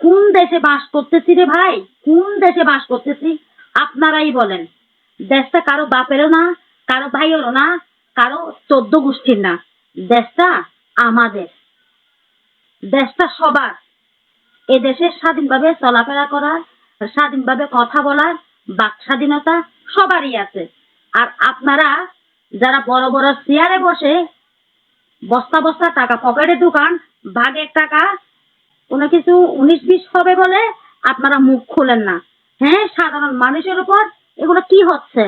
কোন দেশে বাস করতেছি রে ভাই? কোন দেশে বাস করতেছি? আপনারাই বলেন। দেশটা কারও বাপেরও না, কারও ভাইয়েরও না, কারও চোদ্দ গোষ্ঠীর না। দেশটা আমাদের। দেশটা সবার। এ দেশে স্বাধীনভাবে চলাফেরা করার স্বাধীনভাবে কথা বলার বাক স্বাধীনতা সবারই আছে। আর আপনারা যারা বড় বড় চেয়ারে বসে বস্তা বস্তা টাকা পকেটে দোকান ভাগের টাকা কোনো কিছু উনিশ বিশ হবে বলে আপনারা মুখ খুলেন না। হ্যাঁ সাধারণ মানুষের উপর এগুলো কি হচ্ছে?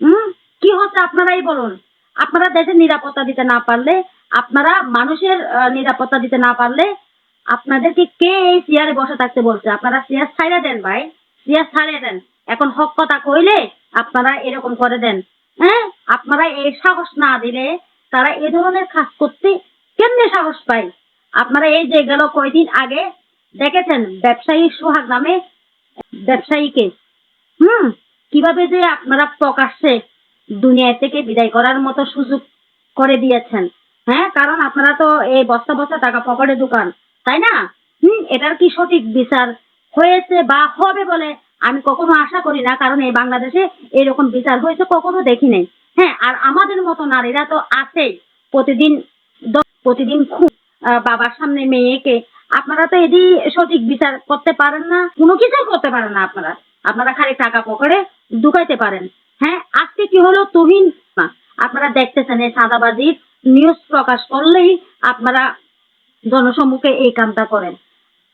হুম? কি হচ্ছে আপনারাই বলুন। আপনারা দেশের নিরাপত্তা দিতে না পারলে, আপনারা মানুষের নিরাপত্তা দিতে না পারলে আপনাদেরকে কে এই চেয়ারে বসে থাকতে বলছে? আপনারা চেয়ার ছাইড়া দেন ভাই। চেয়ার ছাড়িয়ে দেন। এখন হক কথা কইলে আপনারা এরকম করে দেন। হ্যাঁ? আপনারা এই সাহস না দিলে তারা এ ধরনের কাজ করতে কেমনে সাহস পায়? আপনারা এই যে গেল কয়দিন আগে দেখেছেন ব্যবসায়ী সোহাগ নামে ব্যবসায়ীকে? হুম, কীভাবে যে আপনারা প্রকাশ্যে দুনিয়া থেকে বিদায় করার মতো সুযোগ করে দিয়েছেন? হ্যাঁ কারণ আপনারা তো এই বস্তা বস্তা টাকা পকেটে দোকান তাই না? হুম, এটার কি সঠিক বিচার হয়েছে বা হবে বলে আমি কখনো আশা করি না, কারণ এই বাংলাদেশে এরকম বিচার হয়েছে কখনো দেখি নাই। হ্যাঁ আর আমাদের মতো নারীরা তো আছেই। প্রতিদিন প্রতিদিন খুব বাবার সামনে মেয়েকে আপনারা তো এদি সঠিক বিচার করতে পারেন না কোনো কিছুই করতে পারেন না আপনারা। আপনারা খালি টাকা পকেটে ঢুকাইতে পারেন। হ্যাঁ আজকে কি হলো তুহিন? আপনারা দেখতেছেন এই সাদাবাজির নিউজ প্রকাশ করলেই আপনারা জনসম্মুখে এই কামটা করেন।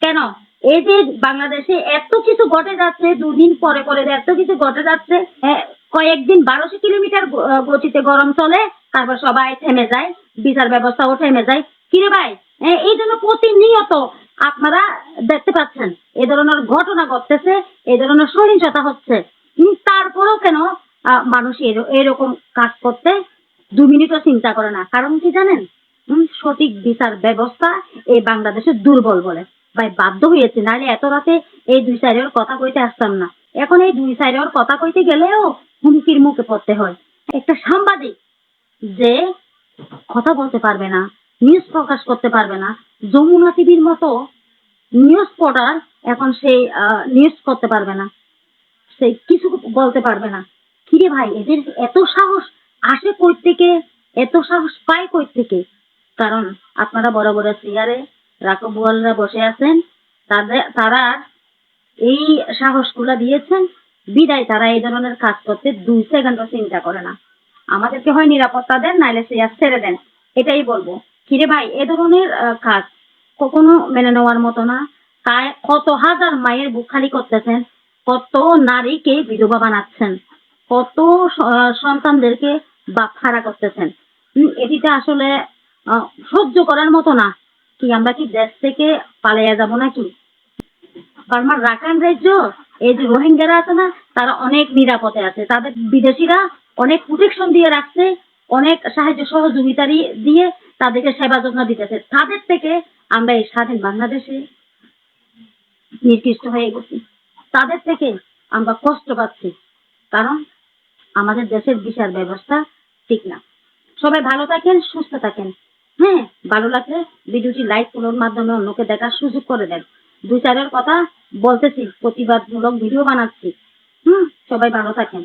কেন? এই যে বাংলাদেশে এত কিছু ঘটে যাচ্ছে দুদিন পরে পরে এত কিছু ঘটে যাচ্ছে হ্যাঁ, কয়েকদিন বারোশো কিলোমিটার গতিতে গরম চলে তারপর সবাই থেমে যায় বিচার ব্যবস্থাও থেমে যায়। কিরে ভাই এই জন্য প্রতিনিয়ত আপনারা দেখতে পাচ্ছেন এই ধরনের ঘটনা ঘটতেছে এই ধরনের সহিংসতা হচ্ছে। তারপরেও কেন মানুষ এরকম কাজ করতে দু মিনিটও চিন্তা করে না। কারণ কি জানেন? সঠিক বিচার ব্যবস্থা এই বাংলাদেশে দুর্বল বলে। ভাই, বাধ্য হয়েছে, নাহলে এত রাতে এই দুই সাইডের কথা কইতে আসতাম না। এখন এই দুই সাইডের কথা কইতে গেলেও হুমকির মুখে পড়তে হয়। একটা সাংবাদিক যে কথা বলতে পারবে না নিউজ প্রকাশ করতে পারবে না। যমুনা টিভির মতো নিউজ পোর্টার এখন সেই নিউজ করতে পারবে না। সে কিছু বলতে পারবে না। কিরে ভাই, এদের এত সাহস আসে কই থেকে এত সাহস পায় কই থেকে কারণ আপনারা বড় বড় চেয়ারে রাকবুয়ালরা বসে আছেন, তাদের, তারা এই সাহসগুলা দিয়েছেন, বিদায় তারা এই ধরনের কাজ করতে দুই সেকেন্ডও চিন্তা করে না। আমাদেরকে হয় নিরাপত্তা দেন, নাইলে চেয়ার ছেড়ে দেন। এটাই বলব। কিরে ভাই, এ ধরনের কাজ কখনো মেনে নেওয়ার মতো না। তাই কত হাজার মায়ের বুক খালি করতেছেন, কত নারীকে বিধবা বানাচ্ছেন, কত সন্তানদেরকে বাপ হারা করতেছেন। এটিতে আসলে সহ্য করার মতো না। কি আমরা কি দেশ থেকে পালিয়ে যাব নাকি? বার্মার রাখাইন রাজ্য, এই যে রোহিঙ্গারা আছে না, তারা অনেক নিরাপদে আছে। তাদের বিদেশিরা অনেক প্রোটেকশন দিয়ে রাখছে, অনেক সাহায্য সহযোগিতারি দিয়ে তাদেরকে সেবা যত্ন দিতেছে। তাদের থেকে আমরা এই স্বাধীন বাংলাদেশে নির্দিষ্ট হয়ে গেছি। তাদের থেকে আমরা কষ্ট পাচ্ছি, কারণ আমাদের দেশের বিচার ব্যবস্থা ঠিক না। সবাই ভালো থাকেন, সুস্থ থাকেন। হ্যাঁ ভালো লাগলে ভিডিওটি লাইক ফলোর মাধ্যমে অন্যকে দেখার সুযোগ করে দেন। দুই চারের কথা বলতেছি, প্রতিবাদমূলক ভিডিও বানাচ্ছি। হুম, সবাই ভালো থাকেন।